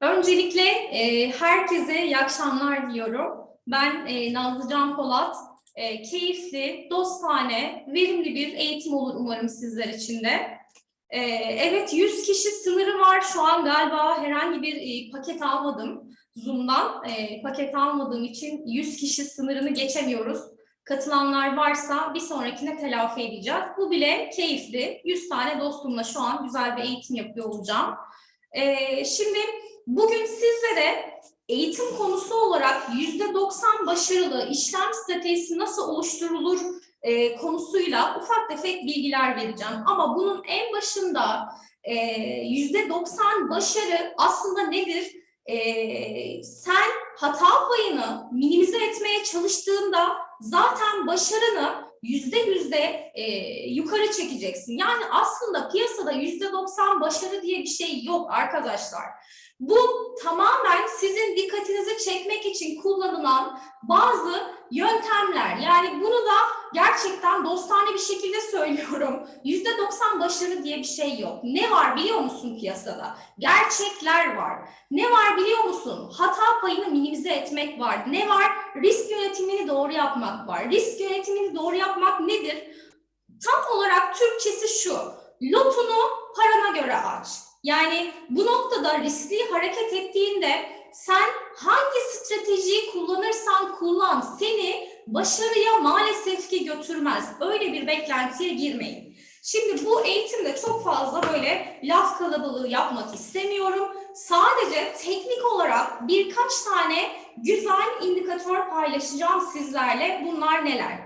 Öncelikle e, herkese iyi akşamlar diliyorum. Ben e, Nazlı Can Polat. E, keyifli, dostane, verimli bir eğitim olur umarım sizler için de. E, evet 100 kişi sınırı var şu an galiba herhangi bir e, paket almadım Zoom'dan. E, paket almadığım için 100 kişi sınırını geçemiyoruz. Katılanlar varsa bir sonrakine telafi edeceğiz. Bu bile keyifli. 100 tane dostumla şu an güzel bir eğitim yapıyor olacağım. E, şimdi Bugün sizlere eğitim konusu olarak yüzde 90 başarılı işlem stratejisi nasıl oluşturulur e, konusuyla ufak tefek bilgiler vereceğim. Ama bunun en başında e, yüzde 90 başarı aslında nedir? E, sen hata payını minimize etmeye çalıştığında zaten başarını yüzde yüzde e, yukarı çekeceksin. Yani aslında piyasada yüzde 90 başarı diye bir şey yok arkadaşlar. Bu tamamen sizin dikkatinizi çekmek için kullanılan bazı yöntemler. Yani bunu da gerçekten dostane bir şekilde söylüyorum. Yüzde 90 başarı diye bir şey yok. Ne var biliyor musun piyasada? Gerçekler var. Ne var biliyor musun? Hata payını minimize etmek var. Ne var? Risk yönetimini doğru yapmak var. Risk yönetimini doğru yapmak nedir? Tam olarak Türkçesi şu. Lotunu parana göre aç. Yani bu noktada riskli hareket ettiğinde sen hangi stratejiyi kullanırsan kullan seni başarıya maalesef ki götürmez. Öyle bir beklentiye girmeyin. Şimdi bu eğitimde çok fazla böyle laf kalabalığı yapmak istemiyorum. Sadece teknik olarak birkaç tane güzel indikatör paylaşacağım sizlerle. Bunlar neler?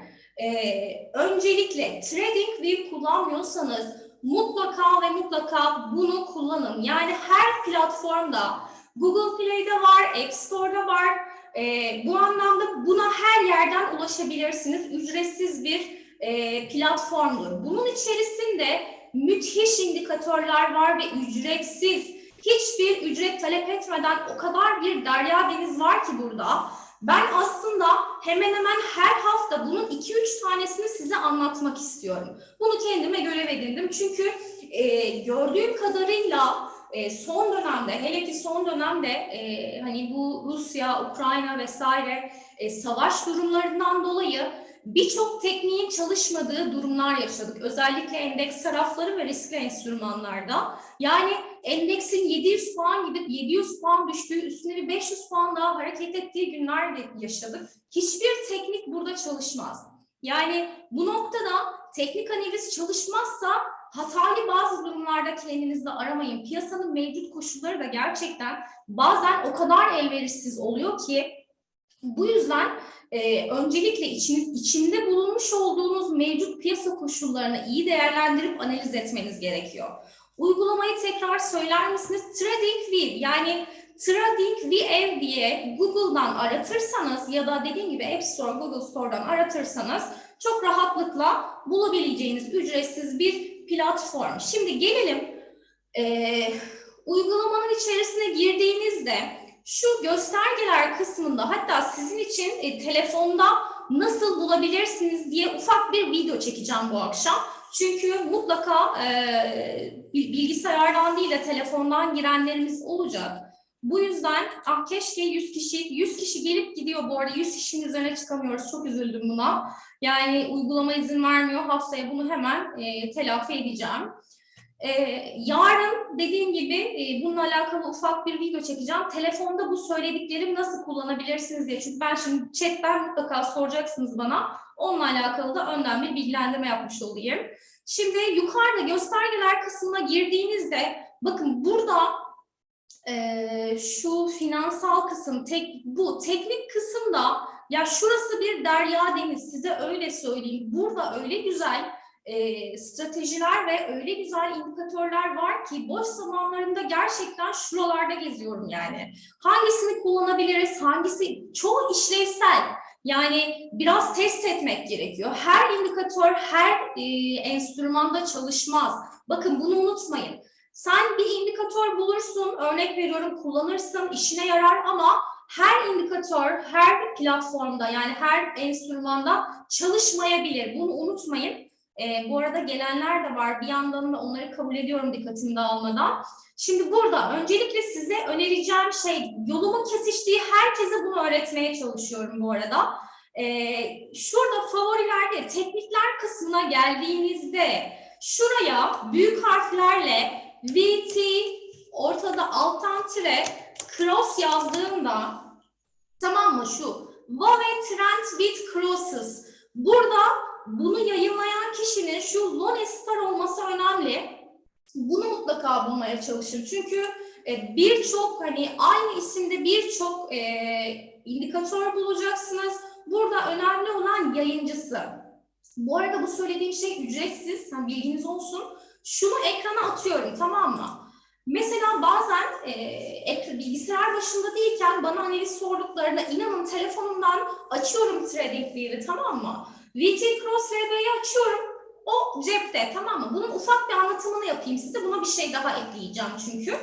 Ee, öncelikle TradingView kullanmıyorsanız mutlaka ve mutlaka bunu kullanın. Yani her platformda Google Play'de var, App Store'da var. E, bu anlamda buna her yerden ulaşabilirsiniz. Ücretsiz bir e, platformdur. Bunun içerisinde müthiş indikatörler var ve ücretsiz. Hiçbir ücret talep etmeden o kadar bir derya deniz var ki burada. Ben aslında hemen hemen her hafta bunun 2-3 tanesini size anlatmak istiyorum. Bunu kendime görev edindim. Çünkü e, gördüğüm kadarıyla e, son dönemde, hele ki son dönemde e, hani bu Rusya, Ukrayna vesaire e, savaş durumlarından dolayı birçok tekniğin çalışmadığı durumlar yaşadık. Özellikle endeks tarafları ve riskli enstrümanlarda. Yani endeksin 700 puan gidip 700 puan düştüğü üstüne bir 500 puan daha hareket ettiği günler de yaşadık. Hiçbir teknik burada çalışmaz. Yani bu noktada teknik analiz çalışmazsa hatalı bazı durumlarda kendinizde aramayın. Piyasanın mevcut koşulları da gerçekten bazen o kadar elverişsiz oluyor ki bu yüzden e, öncelikle için, içinde bulunmuş olduğunuz mevcut piyasa koşullarını iyi değerlendirip analiz etmeniz gerekiyor. Uygulamayı tekrar söyler misiniz? TradingView yani TradingView diye Google'dan aratırsanız ya da dediğim gibi App Store, Google Store'dan aratırsanız çok rahatlıkla bulabileceğiniz ücretsiz bir platform. Şimdi gelelim e, uygulamanın içerisine girdiğinizde şu göstergeler kısmında hatta sizin için e, telefonda nasıl bulabilirsiniz diye ufak bir video çekeceğim bu akşam. Çünkü mutlaka e, bilgisayardan değil de telefondan girenlerimiz olacak. Bu yüzden ah keşke 100 kişi 100 kişi gelip gidiyor bu arada 100 kişinin üzerine çıkamıyoruz. Çok üzüldüm buna. Yani uygulama izin vermiyor. Haftaya bunu hemen e, telafi edeceğim. Ee, yarın dediğim gibi e, bununla alakalı ufak bir video çekeceğim. Telefonda bu söylediklerimi nasıl kullanabilirsiniz diye. Çünkü ben şimdi chatten mutlaka soracaksınız bana. Onunla alakalı da önden bir bilgilendirme yapmış olayım. Şimdi yukarıda göstergeler kısmına girdiğinizde bakın burada e, şu finansal kısım tek, bu teknik kısımda ya şurası bir derya deniz size öyle söyleyeyim. Burada öyle güzel e, stratejiler ve öyle güzel indikatörler var ki boş zamanlarımda gerçekten şuralarda geziyorum yani. Hangisini kullanabiliriz, hangisi çoğu işlevsel. Yani biraz test etmek gerekiyor. Her indikatör her e, enstrümanda çalışmaz. Bakın bunu unutmayın. Sen bir indikatör bulursun, örnek veriyorum kullanırsın, işine yarar ama her indikatör, her platformda yani her enstrümanda çalışmayabilir. Bunu unutmayın. E, bu arada gelenler de var. Bir yandan da onları kabul ediyorum dikkatimi dağılmadan. Şimdi burada öncelikle size önereceğim şey yolumun kesiştiği herkese bunu öğretmeye çalışıyorum bu arada. Ee, şurada favorilerde teknikler kısmına geldiğinizde şuraya büyük harflerle VT ortada alttan tire cross yazdığımda tamam mı şu Wave Trend with Crosses burada bunu yayınlayan kişinin şu Lone Star olması önemli. Bunu mutlaka bulmaya çalışın. Çünkü e, birçok hani aynı isimde birçok e, indikatör bulacaksınız. Burada önemli olan yayıncısı. Bu arada bu söylediğim şey ücretsiz. Yani bilginiz olsun. Şunu ekrana atıyorum tamam mı? Mesela bazen e, bilgisayar başında değilken bana analiz sorduklarında inanın telefonumdan açıyorum TradingView'i tamam mı? VT Cross RB'yi açıyorum. O cepte tamam mı? Bunun ufak bir anlatımını yapayım size. Buna bir şey daha ekleyeceğim çünkü.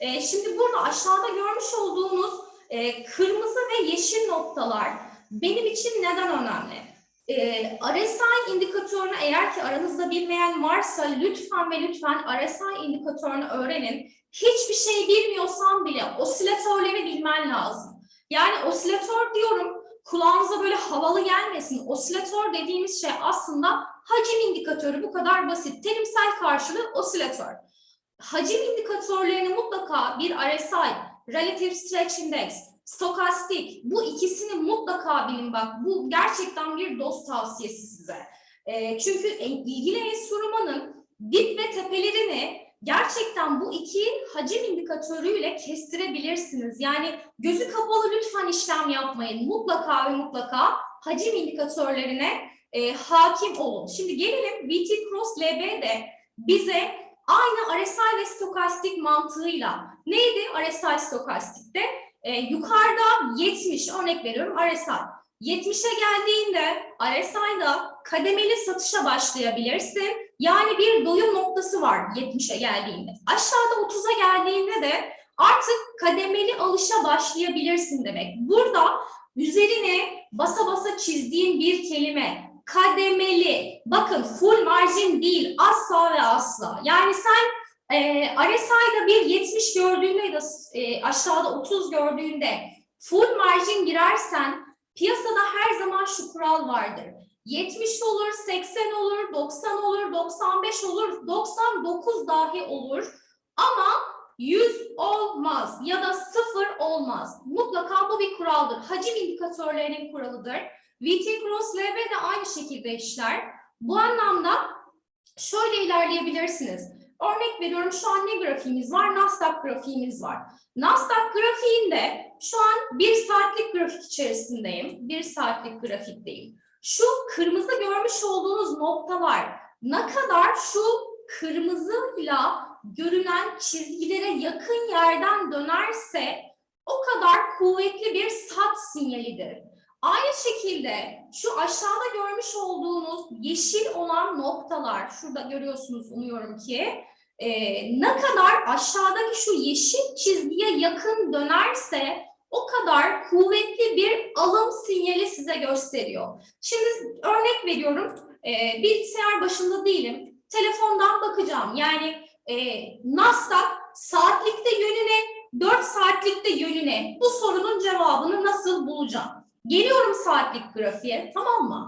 E, şimdi burada aşağıda görmüş olduğunuz e, kırmızı ve yeşil noktalar benim için neden önemli? E, RSI indikatörünü eğer ki aranızda bilmeyen varsa lütfen ve lütfen RSI indikatörünü öğrenin. Hiçbir şey bilmiyorsan bile osilatörleri bilmen lazım. Yani osilatör diyorum havalı gelmesin. Osilatör dediğimiz şey aslında hacim indikatörü bu kadar basit. Terimsel karşılığı osilatör. Hacim indikatörlerini mutlaka bir RSI, Relative Stretch Index, stokastik bu ikisini mutlaka bilin bak bu gerçekten bir dost tavsiyesi size. E, çünkü ilgili enstrümanın dip ve tepelerini gerçekten bu iki hacim indikatörüyle kestirebilirsiniz. Yani gözü kapalı lütfen işlem yapmayın. Mutlaka ve mutlaka hacim indikatörlerine e, hakim olun. Şimdi gelelim VT Cross LB de bize aynı RSI ve stokastik mantığıyla neydi RSI stokastikte? e, yukarıda 70 örnek veriyorum RSI. 70'e geldiğinde RSI'da kademeli satışa başlayabilirsin. Yani bir doyum noktası var 70'e geldiğinde. Aşağıda 30'a geldiğinde de artık kademeli alışa başlayabilirsin demek. Burada üzerine basa basa çizdiğin bir kelime kademeli. Bakın full margin değil asla ve asla. Yani sen e, RSI'da bir 70 gördüğünde ya da e, aşağıda 30 gördüğünde full margin girersen piyasada her zaman şu kural vardır. 70 olur, 80 olur, 90 olur, 95 olur, 99 dahi olur ama 100 olmaz ya da 0 olmaz. Mutlaka bu bir kuraldır. Hacim indikatörlerinin kuralıdır. VT Cross LB de aynı şekilde işler. Bu anlamda şöyle ilerleyebilirsiniz. Örnek veriyorum şu an ne grafiğimiz var? Nasdaq grafiğimiz var. Nasdaq grafiğinde şu an bir saatlik grafik içerisindeyim. Bir saatlik grafikteyim. Şu kırmızı görmüş olduğunuz noktalar ne kadar şu kırmızıyla görünen çizgilere yakın yerden dönerse o kadar kuvvetli bir sat sinyalidir. Aynı şekilde şu aşağıda görmüş olduğunuz yeşil olan noktalar, şurada görüyorsunuz umuyorum ki, e, ne kadar aşağıdaki şu yeşil çizgiye yakın dönerse o kadar kuvvetli bir alım sinyali size gösteriyor. Şimdi örnek veriyorum, e, bilgisayar başında değilim, telefondan bakacağım. Yani e, Nasdaq saatlikte yönüne, 4 saatlikte yönüne bu sorunun cevabını nasıl bulacağım? Geliyorum saatlik grafiğe, tamam mı?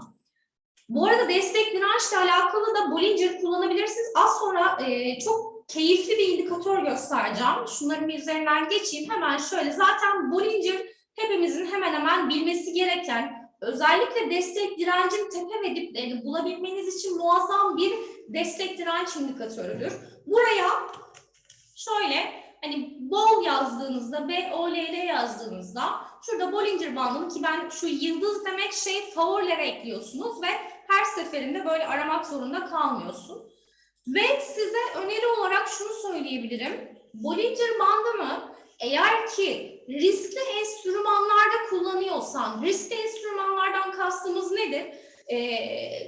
Bu arada destek dirençle alakalı da Bollinger kullanabilirsiniz. Az sonra e, çok keyifli bir indikatör göstereceğim. Şunların üzerinden geçeyim. Hemen şöyle. Zaten Bollinger hepimizin hemen hemen bilmesi gereken özellikle destek direncin tepe ve diplerini bulabilmeniz için muazzam bir destek direnç indikatörüdür. Buraya şöyle hani bol yazdığınızda B-O-L-L yazdığınızda şurada Bollinger bandını ki ben şu yıldız demek şey favorilere ekliyorsunuz ve her seferinde böyle aramak zorunda kalmıyorsun. Ve size öneri olarak şunu söyleyebilirim. Bollinger bandımı eğer ki riskli enstrümanlarda kullanıyorsan, riskli enstrümanlardan kastımız nedir? Ee,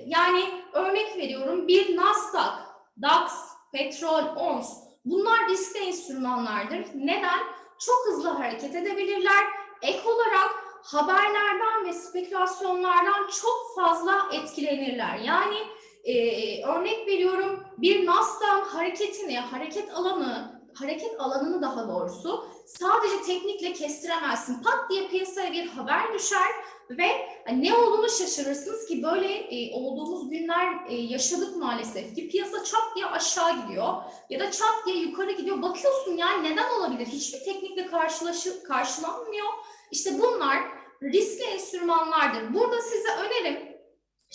yani örnek veriyorum bir Nasdaq, DAX, petrol, ons bunlar riskli enstrümanlardır. Neden? Çok hızlı hareket edebilirler. Ek olarak haberlerden ve spekülasyonlardan çok fazla etkilenirler. Yani Ee, örnek veriyorum bir NASDAQ hareketini, hareket alanı, hareket alanını daha doğrusu sadece teknikle kestiremezsin. Pat diye piyasaya bir haber düşer ve ne olduğunu şaşırırsınız ki böyle e, olduğumuz günler e, yaşadık maalesef ki piyasa çat diye aşağı gidiyor ya da çat diye yukarı gidiyor. Bakıyorsun yani neden olabilir? Hiçbir teknikle karşılaşı, karşılanmıyor. İşte bunlar riskli enstrümanlardır. Burada size önerim,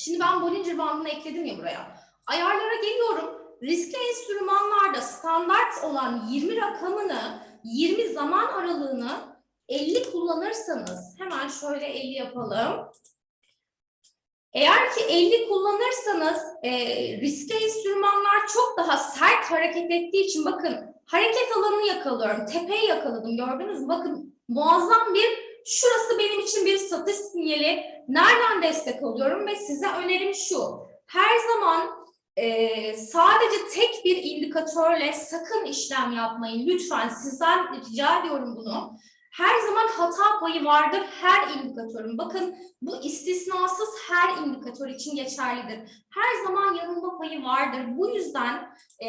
şimdi ben Bollinger bandını ekledim ya buraya. Ayarlara geliyorum. Riskli enstrümanlarda standart olan 20 rakamını, 20 zaman aralığını 50 kullanırsanız, hemen şöyle 50 yapalım. Eğer ki 50 kullanırsanız e, riskli enstrümanlar çok daha sert hareket ettiği için bakın hareket alanını yakalıyorum. Tepeyi yakaladım gördünüz mü? Bakın muazzam bir şurası benim için bir satış sinyali. Nereden destek alıyorum ve size önerim şu. Her zaman e, sadece tek bir indikatörle sakın işlem yapmayın. Lütfen sizden rica ediyorum bunu. Her zaman hata payı vardır her indikatörün. Bakın bu istisnasız her indikatör için geçerlidir. Her zaman yanılma payı vardır. Bu yüzden e,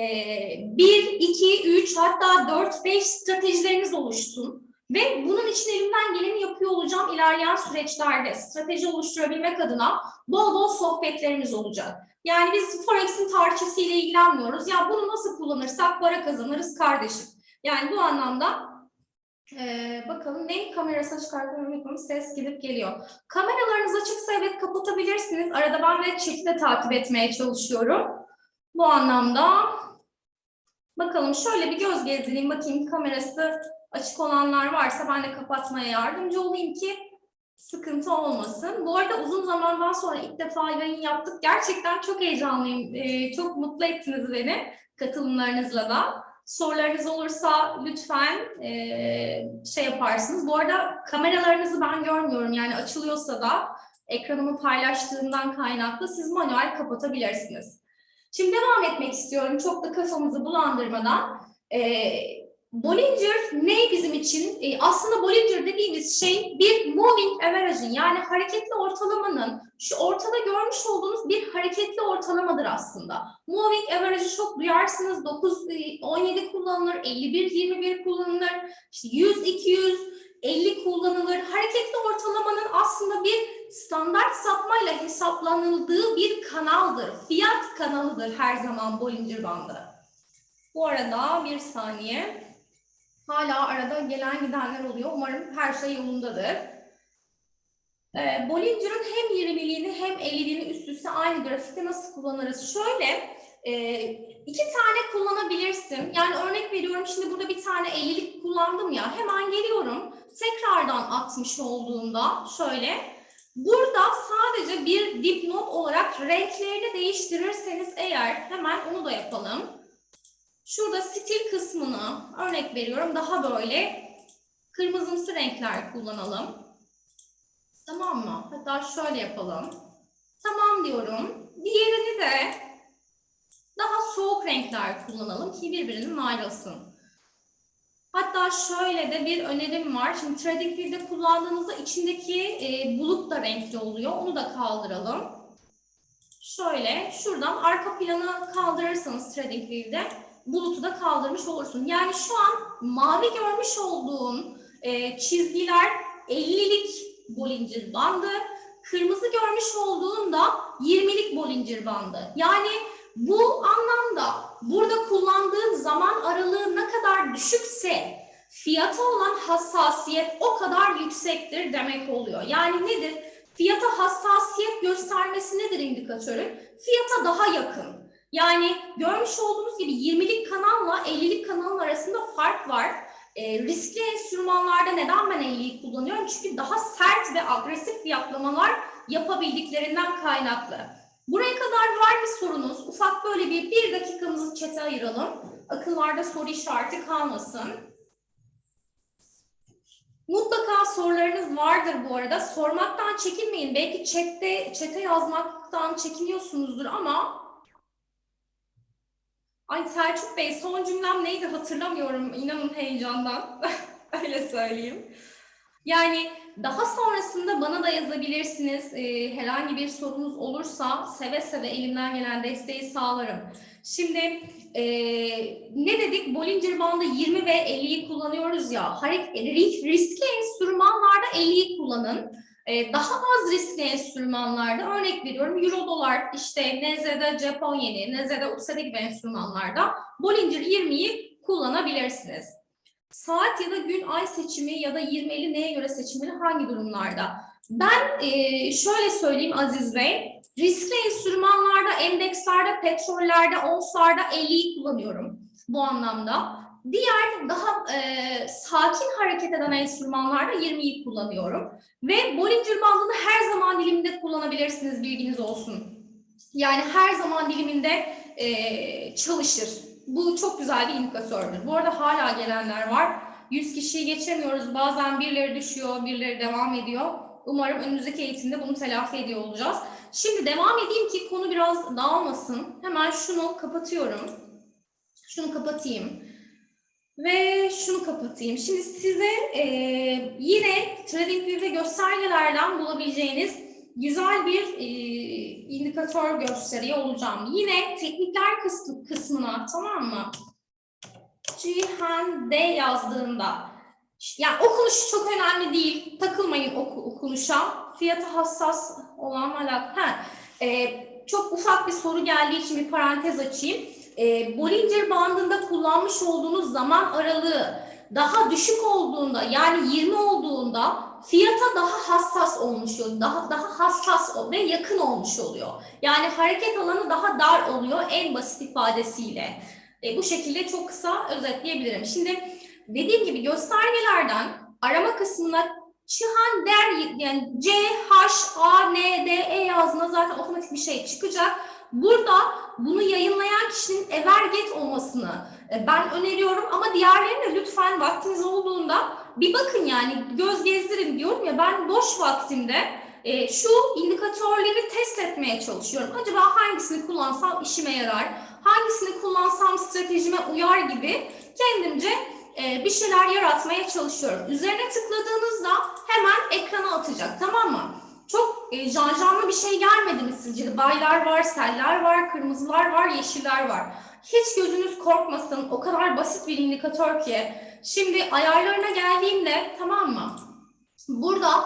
1, 2, 3 hatta 4, 5 stratejileriniz oluşsun. Ve bunun için elimden geleni yapıyor olacağım ilerleyen süreçlerde. Strateji oluşturabilmek adına bol bol sohbetlerimiz olacak. Yani biz Forex'in tarihçesiyle ilgilenmiyoruz. Ya bunu nasıl kullanırsak para kazanırız kardeşim. Yani bu anlamda ee, bakalım ne kamerası çıkartıyorum ses gidip geliyor. Kameralarınız açıksa evet kapatabilirsiniz. Arada ben chat'i de takip etmeye çalışıyorum. Bu anlamda bakalım şöyle bir göz gezdireyim bakayım kamerası açık olanlar varsa ben de kapatmaya yardımcı olayım ki sıkıntı olmasın. Bu arada uzun zamandan sonra ilk defa yayın yaptık. Gerçekten çok heyecanlıyım. Ee, çok mutlu ettiniz beni katılımlarınızla da. Sorularınız olursa lütfen e, şey yaparsınız. Bu arada kameralarınızı ben görmüyorum. Yani açılıyorsa da ekranımı paylaştığımdan kaynaklı siz manuel kapatabilirsiniz. Şimdi devam etmek istiyorum. Çok da kafamızı bulandırmadan. E, Bollinger ne bizim için? E, aslında Bollinger dediğimiz şey bir moving average'in yani hareketli ortalamanın şu ortada görmüş olduğunuz bir hareketli ortalamadır aslında. Moving average'ı çok duyarsınız. 9 17 kullanılır, 51 21 kullanılır. İşte 100 200 50 kullanılır. Hareketli ortalamanın aslında bir standart sapmayla hesaplanıldığı bir kanaldır. Fiyat kanalıdır her zaman Bollinger bandı. Bu arada bir saniye. Hala arada gelen gidenler oluyor. Umarım her şey yolundadır. Ee, Bollinger'ın hem 20'liğini hem 50'liğini üst üste aynı grafikte nasıl kullanırız? Şöyle e, iki tane kullanabilirsin. Yani örnek veriyorum şimdi burada bir tane 50'lik kullandım ya. Hemen geliyorum. Tekrardan 60 olduğunda şöyle Burada sadece bir dipnot olarak renklerini değiştirirseniz eğer hemen onu da yapalım. Şurada stil kısmını örnek veriyorum daha böyle kırmızımsı renkler kullanalım. Tamam mı? Hatta şöyle yapalım. Tamam diyorum. Diğerini de daha soğuk renkler kullanalım ki birbirini ayrılsın. Hatta şöyle de bir önerim var. Şimdi TradingView'de kullandığınızda içindeki e, bulut da renkli oluyor. Onu da kaldıralım. Şöyle şuradan arka planı kaldırırsanız TradingView'de bulutu da kaldırmış olursun. Yani şu an mavi görmüş olduğun e, çizgiler 50'lik Bollinger bandı. Kırmızı görmüş olduğun da 20'lik Bollinger bandı. Yani bu anlamda burada kullandığın zaman aralığı ne kadar düşükse fiyata olan hassasiyet o kadar yüksektir demek oluyor. Yani nedir? Fiyata hassasiyet göstermesi nedir indikatörün? Fiyata daha yakın. Yani görmüş olduğunuz gibi 20'lik kanalla 50'lik kanalın arasında fark var. E, riskli enstrümanlarda neden ben 50'yi kullanıyorum? Çünkü daha sert ve agresif fiyatlamalar yapabildiklerinden kaynaklı. Buraya kadar var mı sorunuz? Ufak böyle bir bir dakikamızı çete ayıralım. Akıllarda soru işareti kalmasın. Mutlaka sorularınız vardır bu arada. Sormaktan çekinmeyin. Belki chatte, çete yazmaktan çekiniyorsunuzdur ama Ay Selçuk Bey son cümlem neydi hatırlamıyorum. İnanın heyecandan. Öyle söyleyeyim. Yani daha sonrasında bana da yazabilirsiniz. Ee, herhangi bir sorunuz olursa seve seve elimden gelen desteği sağlarım. Şimdi e, ne dedik? Bollinger Band'ı 20 ve 50'yi kullanıyoruz ya. Harek, ri- riskli enstrümanlarda 50'yi kullanın. Ee, daha az riskli enstrümanlarda örnek veriyorum Euro dolar, işte NZ'de Japon yeni, NZ'de USD gibi enstrümanlarda Bollinger 20'yi kullanabilirsiniz. Saat ya da gün ay seçimi ya da 20'li neye göre seçimini hangi durumlarda? Ben e, şöyle söyleyeyim Aziz Bey, riskli enstrümanlarda, endekslerde, petrollerde, onslarda 50'yi kullanıyorum bu anlamda. Diğer daha e, sakin hareket eden enstrümanlarda 20'yi kullanıyorum. Ve Bollinger bandını her zaman diliminde kullanabilirsiniz bilginiz olsun. Yani her zaman diliminde e, çalışır. Bu çok güzel bir indikatördür. Bu arada hala gelenler var. 100 kişiyi geçemiyoruz. Bazen birileri düşüyor, birileri devam ediyor. Umarım önümüzdeki eğitimde bunu telafi ediyor olacağız. Şimdi devam edeyim ki konu biraz dağılmasın. Hemen şunu kapatıyorum. Şunu kapatayım. Ve şunu kapatayım. Şimdi size e, yine TradingView'de göstergelerden bulabileceğiniz güzel bir e, indikatör gösteriyor olacağım. Yine teknikler kısmı, kısmına tamam mı? Cihan D yazdığında yani okunuş çok önemli değil. Takılmayın oku, okunuşa. Fiyatı hassas olan alakalı. Ha, e, çok ufak bir soru geldiği için bir parantez açayım. E, Bollinger bandında kullanmış olduğunuz zaman aralığı daha düşük olduğunda yani 20 olduğunda fiyata daha hassas olmuş oluyor. Daha daha hassas ve yakın olmuş oluyor. Yani hareket alanı daha dar oluyor en basit ifadesiyle. E, bu şekilde çok kısa özetleyebilirim. Şimdi dediğim gibi göstergelerden arama kısmına Çihan der yani C, H, A, N, D, E yazdığında zaten otomatik bir şey çıkacak. Burada bunu yayınlayan kişinin Everget olmasını e, ben öneriyorum ama diğerlerine lütfen vaktiniz olduğunda bir bakın yani göz gezdirin diyorum ya ben boş vaktimde e, şu indikatörleri test etmeye çalışıyorum. Acaba hangisini kullansam işime yarar, hangisini kullansam stratejime uyar gibi kendimce e, bir şeyler yaratmaya çalışıyorum. Üzerine tıkladığınızda hemen ekrana atacak tamam mı? Çok e, janjanlı bir şey gelmedi mi sizce? Baylar var, seller var, kırmızılar var, yeşiller var. Hiç gözünüz korkmasın. O kadar basit bir indikatör ki. Şimdi ayarlarına geldiğimde tamam mı? Burada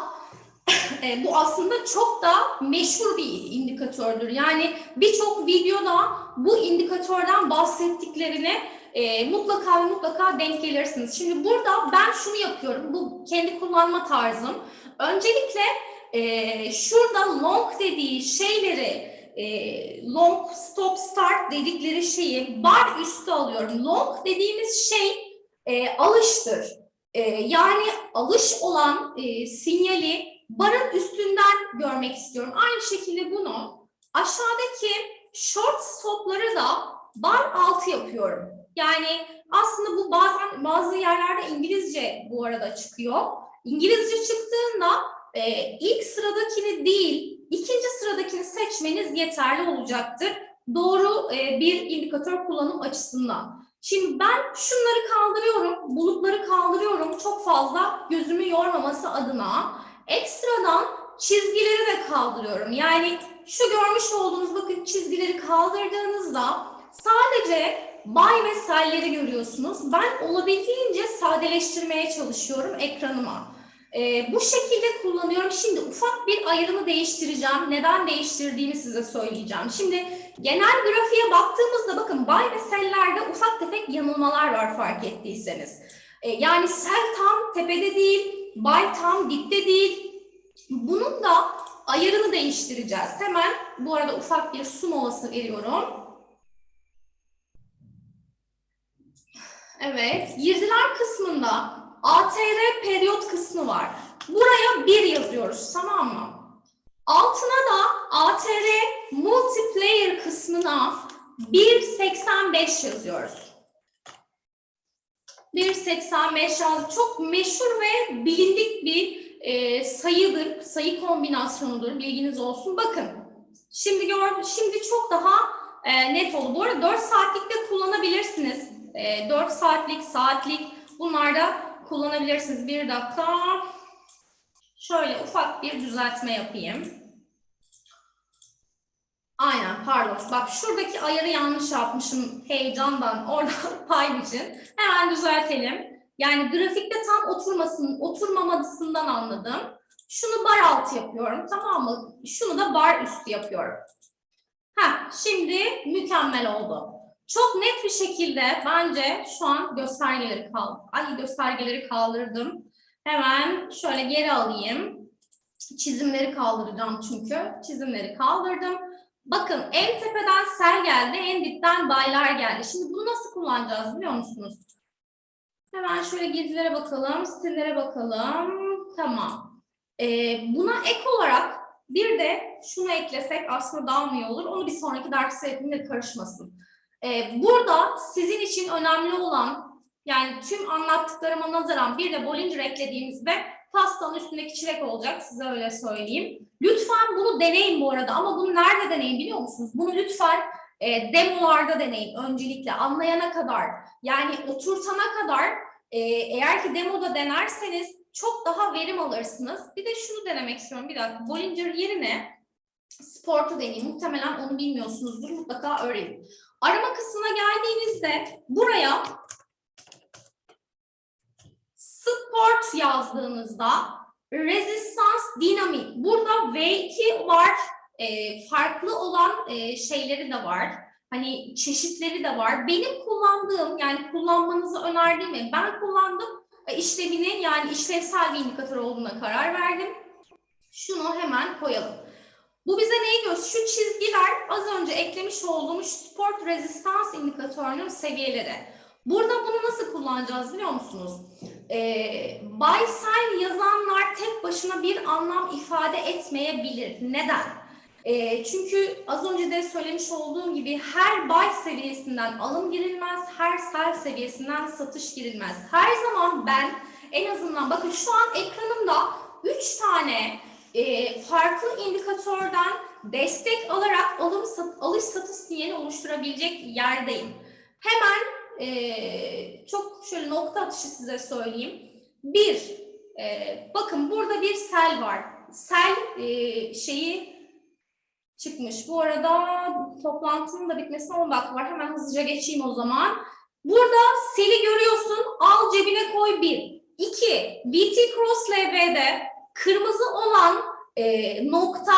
e, bu aslında çok da meşhur bir indikatördür. Yani birçok videoda bu indikatörden bahsettiklerini e, mutlaka ve mutlaka denk gelirsiniz. Şimdi burada ben şunu yapıyorum. Bu kendi kullanma tarzım. Öncelikle e, şurada long dediği şeyleri e, long stop start dedikleri şeyi bar üstü alıyorum. Long dediğimiz şey e, alıştır. E, yani alış olan e, sinyali barın üstünden görmek istiyorum. Aynı şekilde bunu aşağıdaki short stopları da bar altı yapıyorum. Yani aslında bu bazen bazı yerlerde İngilizce bu arada çıkıyor. İngilizce çıktığında e, ilk sıradakini değil, ikinci sıradakini seçmeniz yeterli olacaktır. Doğru e, bir indikatör kullanım açısından. Şimdi ben şunları kaldırıyorum, bulutları kaldırıyorum çok fazla gözümü yormaması adına. Ekstradan çizgileri de kaldırıyorum. Yani şu görmüş olduğunuz bakın çizgileri kaldırdığınızda sadece bay ve selleri görüyorsunuz. Ben olabildiğince sadeleştirmeye çalışıyorum ekranıma. Ee, bu şekilde kullanıyorum. Şimdi ufak bir ayarını değiştireceğim. Neden değiştirdiğimi size söyleyeceğim. Şimdi genel grafiğe baktığımızda bakın bay ve sellerde ufak tefek yanılmalar var fark ettiyseniz. Ee, yani sel tam tepede değil, bay tam dipte değil. Bunun da ayarını değiştireceğiz. Hemen bu arada ufak bir su molası veriyorum. Evet, girdiler kısmında ATR periyot kısmı var. Buraya 1 yazıyoruz, tamam mı? Altına da ATR multiplayer kısmına 1.85 yazıyoruz. 1.85 yaz çok meşhur ve bilindik bir e, sayıdır, sayı kombinasyonudur. Bilginiz olsun. Bakın, şimdi gör, şimdi çok daha e, net oldu. Bu arada 4 saatlik de kullanabilirsiniz. E, 4 saatlik, saatlik bunlar da kullanabilirsiniz. Bir dakika. Şöyle ufak bir düzeltme yapayım. Aynen pardon. Bak şuradaki ayarı yanlış yapmışım heyecandan oradan pay için. Hemen düzeltelim. Yani grafikte tam oturmasın, oturmamasından anladım. Şunu bar altı yapıyorum tamam mı? Şunu da bar üstü yapıyorum. Ha, şimdi mükemmel oldu. Çok net bir şekilde bence şu an göstergeleri kal Ay göstergeleri kaldırdım. Hemen şöyle geri alayım. Çizimleri kaldıracağım çünkü. Çizimleri kaldırdım. Bakın en tepeden sel geldi, en dipten baylar geldi. Şimdi bunu nasıl kullanacağız biliyor musunuz? Hemen şöyle girdilere bakalım, stillere bakalım. Tamam. Ee, buna ek olarak bir de şunu eklesek aslında daha mı iyi olur? Onu bir sonraki yapayım da karışmasın. Ee, burada sizin için önemli olan yani tüm anlattıklarıma nazaran bir de Bollinger eklediğimizde pastanın üstündeki çilek olacak size öyle söyleyeyim. Lütfen bunu deneyin bu arada ama bunu nerede deneyin biliyor musunuz? Bunu lütfen e, demolarda deneyin öncelikle anlayana kadar yani oturtana kadar e, eğer ki demoda denerseniz çok daha verim alırsınız. Bir de şunu denemek istiyorum bir dakika Bollinger yerine sportu deneyin muhtemelen onu bilmiyorsunuzdur mutlaka öğrenin. Arama kısmına geldiğinizde buraya sport yazdığınızda resistance dinamik. Burada V2 var. E, farklı olan e, şeyleri de var. Hani çeşitleri de var. Benim kullandığım yani kullanmanızı önerdiğim ben kullandım. E, işleminin yani işlevsel bir indikatör olduğuna karar verdim. Şunu hemen koyalım. Bu bize neyi gösteriyor? Şu çizgiler az önce eklemiş olduğumuz sport rezistans indikatörünün seviyeleri. Burada bunu nasıl kullanacağız biliyor musunuz? Ee, buy sell yazanlar tek başına bir anlam ifade etmeyebilir. Neden? Ee, çünkü az önce de söylemiş olduğum gibi her buy seviyesinden alım girilmez, her sell seviyesinden satış girilmez. Her zaman ben en azından bakın şu an ekranımda 3 tane e, farklı indikatörden destek alarak alım sat, alış satış sinyali oluşturabilecek yerdeyim. Hemen e, çok şöyle nokta atışı size söyleyeyim. Bir, e, bakın burada bir sel var. Sel e, şeyi çıkmış. Bu arada toplantının da bitmesine 10 dakika var. Hemen hızlıca geçeyim o zaman. Burada seli görüyorsun. Al cebine koy bir. İki, BT Cross LB'de kırmızı olan e, nokta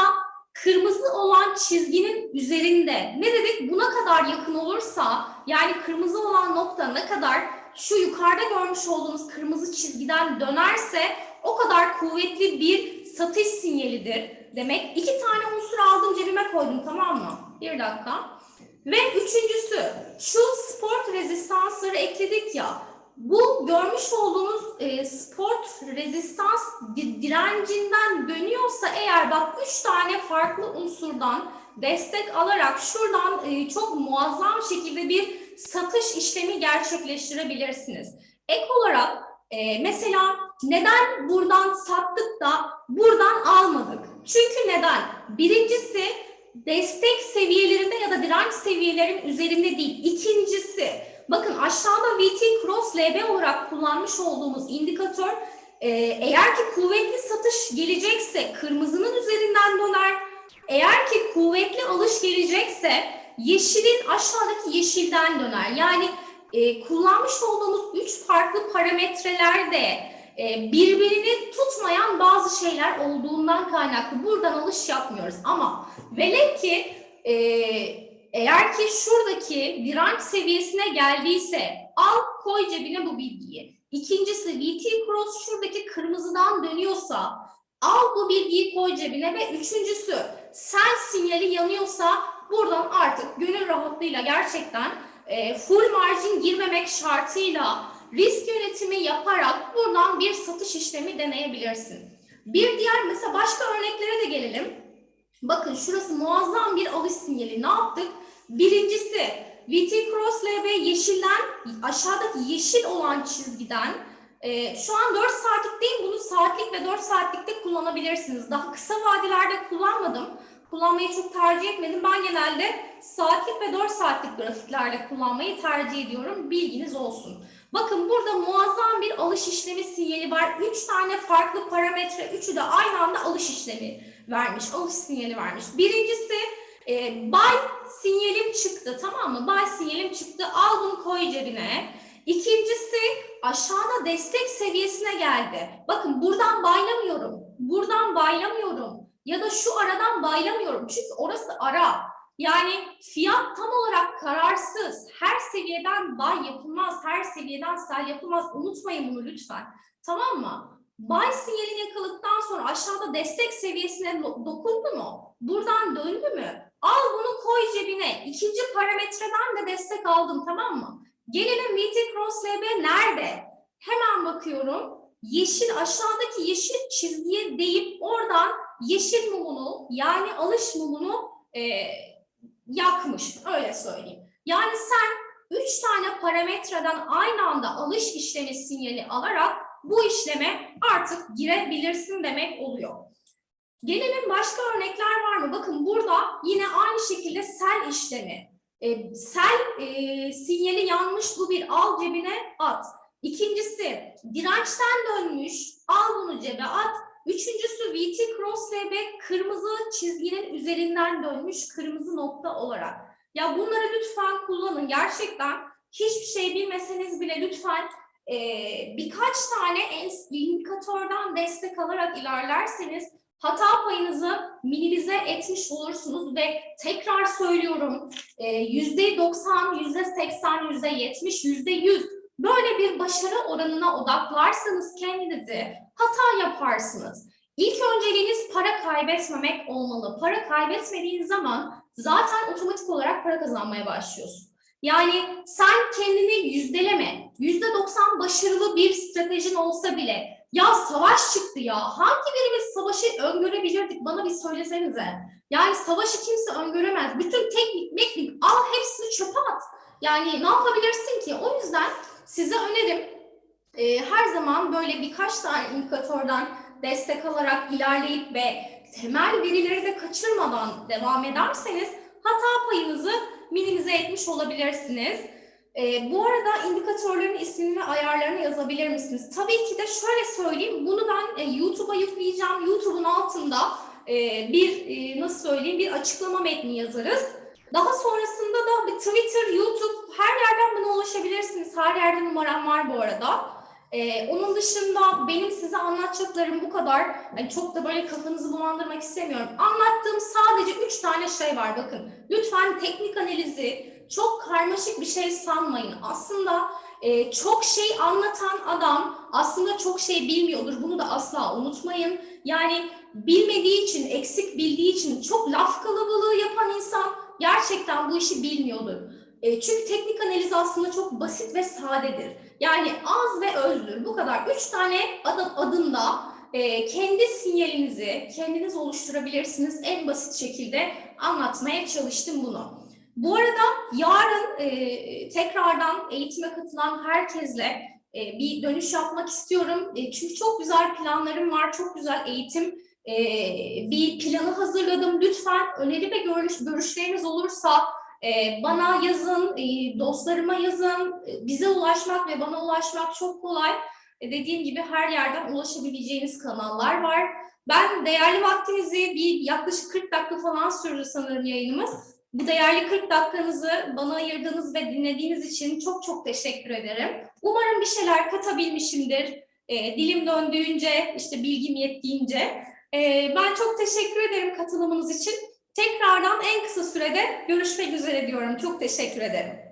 kırmızı olan çizginin üzerinde ne dedik buna kadar yakın olursa yani kırmızı olan nokta ne kadar şu yukarıda görmüş olduğumuz kırmızı çizgiden dönerse o kadar kuvvetli bir satış sinyalidir demek. İki tane unsur aldım cebime koydum tamam mı? Bir dakika. Ve üçüncüsü şu sport rezistansları ekledik ya bu görmüş olduğunuz e, sport rezistans di- direncinden dönüyorsa eğer bak üç tane farklı unsurdan destek alarak şuradan e, çok muazzam şekilde bir satış işlemi gerçekleştirebilirsiniz. Ek olarak e, mesela neden buradan sattık da buradan almadık? Çünkü neden? Birincisi destek seviyelerinde ya da direnç seviyelerinin üzerinde değil. İkincisi bakın aşağıda VT Cross LB olarak kullanmış olduğumuz indikatör e, eğer ki kuvvetli satış gelecekse kırmızının üzerinden döner. Eğer ki kuvvetli alış gelecekse yeşilin aşağıdaki yeşilden döner. Yani e, kullanmış olduğumuz üç farklı parametrelerde e, birbirini tutmayan bazı şeyler olduğundan kaynaklı buradan alış yapmıyoruz. Ama velev ki e, eğer ki şuradaki direnç seviyesine geldiyse al koy cebine bu bilgiyi. İkincisi VT Cross şuradaki kırmızıdan dönüyorsa al bu bilgiyi koy cebine ve üçüncüsü sel sinyali yanıyorsa buradan artık gönül rahatlığıyla gerçekten e, full margin girmemek şartıyla risk yönetimi yaparak buradan bir satış işlemi deneyebilirsin. Bir diğer mesela başka örneklere de gelelim. Bakın şurası muazzam bir alış sinyali. Ne yaptık? Birincisi VT Cross LB yeşilden aşağıdaki yeşil olan çizgiden e, şu an 4 saatlik değil bunu saatlik ve 4 saatlikte kullanabilirsiniz. Daha kısa vadelerde kullanmadım. Kullanmayı çok tercih etmedim. Ben genelde saatlik ve 4 saatlik grafiklerde kullanmayı tercih ediyorum. Bilginiz olsun. Bakın burada muazzam bir alış işlemi sinyali var. Üç tane farklı parametre, üçü de aynı anda alış işlemi vermiş, alış sinyali vermiş. Birincisi e, buy sinyalim çıktı tamam mı? Buy sinyalim çıktı al bunu koy cebine. İkincisi aşağıda destek seviyesine geldi. Bakın buradan baylamıyorum. Buradan baylamıyorum. Ya da şu aradan baylamıyorum. Çünkü orası ara. Yani fiyat tam olarak kararsız. Her seviyeden buy yapılmaz. Her seviyeden sell yapılmaz. Unutmayın bunu lütfen. Tamam mı? Buy sinyalini yakaladıktan sonra aşağıda destek seviyesine do- dokundu mu? Buradan döndü mü? Al bunu koy cebine. İkinci parametreden de destek aldım tamam mı? Gelelim VT Cross LB nerede? Hemen bakıyorum. Yeşil aşağıdaki yeşil çizgiye deyip oradan yeşil mumunu yani alış mumunu e, yakmış. Öyle söyleyeyim. Yani sen üç tane parametreden aynı anda alış işlemi sinyali alarak bu işleme artık girebilirsin demek oluyor. Gelelim başka örnekler var mı? Bakın burada yine aynı şekilde sell işlemi. E, sell e, sinyali yanmış bu bir al cebine at. İkincisi dirençten dönmüş al bunu cebe at. Üçüncüsü VT Cross LB kırmızı çizginin üzerinden dönmüş kırmızı nokta olarak. Ya bunları lütfen kullanın. Gerçekten hiçbir şey bilmeseniz bile lütfen e, birkaç tane en- indikatörden destek alarak ilerlerseniz hata payınızı minimize etmiş olursunuz ve tekrar söylüyorum e, yüzde 90, yüzde 80, yüzde 70, yüzde 100 böyle bir başarı oranına odaklarsanız kendinizi hata yaparsınız. İlk önceliğiniz para kaybetmemek olmalı. Para kaybetmediğin zaman zaten otomatik olarak para kazanmaya başlıyorsun. Yani sen kendini yüzdeleme. Yüzde doksan başarılı bir stratejin olsa bile ya savaş çıktı ya. Hangi birimiz savaşı öngörebilirdik? Bana bir söylesenize. Yani savaşı kimse öngöremez. Bütün teknik, meknik al hepsini çöpe at. Yani ne yapabilirsin ki? O yüzden size önerim e, her zaman böyle birkaç tane indikatörden destek alarak ilerleyip ve temel verileri de kaçırmadan devam ederseniz hata payınızı minimize etmiş olabilirsiniz. Ee, bu arada indikatörlerin ismini ve ayarlarını yazabilir misiniz? Tabii ki de şöyle söyleyeyim, bunu ben e, YouTube'a yükleyeceğim. YouTube'un altında e, bir, e, nasıl söyleyeyim, bir açıklama metni yazarız. Daha sonrasında da bir Twitter, YouTube, her yerden bana ulaşabilirsiniz. Her yerde numaram var bu arada. Ee, onun dışında benim size anlatacaklarım bu kadar. Yani çok da böyle kafanızı bulandırmak istemiyorum. Anlattığım sadece üç tane şey var bakın. Lütfen teknik analizi çok karmaşık bir şey sanmayın. Aslında e, çok şey anlatan adam aslında çok şey bilmiyordur. Bunu da asla unutmayın. Yani bilmediği için, eksik bildiği için çok laf kalabalığı yapan insan gerçekten bu işi bilmiyordur. E, çünkü teknik analiz aslında çok basit ve sadedir. Yani az ve özdür. Bu kadar. Üç tane adım, adımda e, kendi sinyalinizi kendiniz oluşturabilirsiniz. En basit şekilde anlatmaya çalıştım bunu. Bu arada yarın e, tekrardan eğitime katılan herkesle e, bir dönüş yapmak istiyorum. E, çünkü çok güzel planlarım var. Çok güzel eğitim e, bir planı hazırladım. Lütfen öneri ve görüş, görüşleriniz olursa ee, bana yazın, e, dostlarıma yazın. E, Bize ulaşmak ve bana ulaşmak çok kolay. E, Dediğim gibi her yerden ulaşabileceğiniz kanallar var. Ben değerli vaktinizi bir yaklaşık 40 dakika falan sürdü sanırım yayınımız. Bu değerli 40 dakikanızı bana ayırdığınız ve dinlediğiniz için çok çok teşekkür ederim. Umarım bir şeyler katabilmişimdir. E, dilim döndüğünce, işte bilgim yettiğince. E, ben çok teşekkür ederim katılımınız için. Tekrardan en kısa sürede görüşmek üzere diyorum. Çok teşekkür ederim.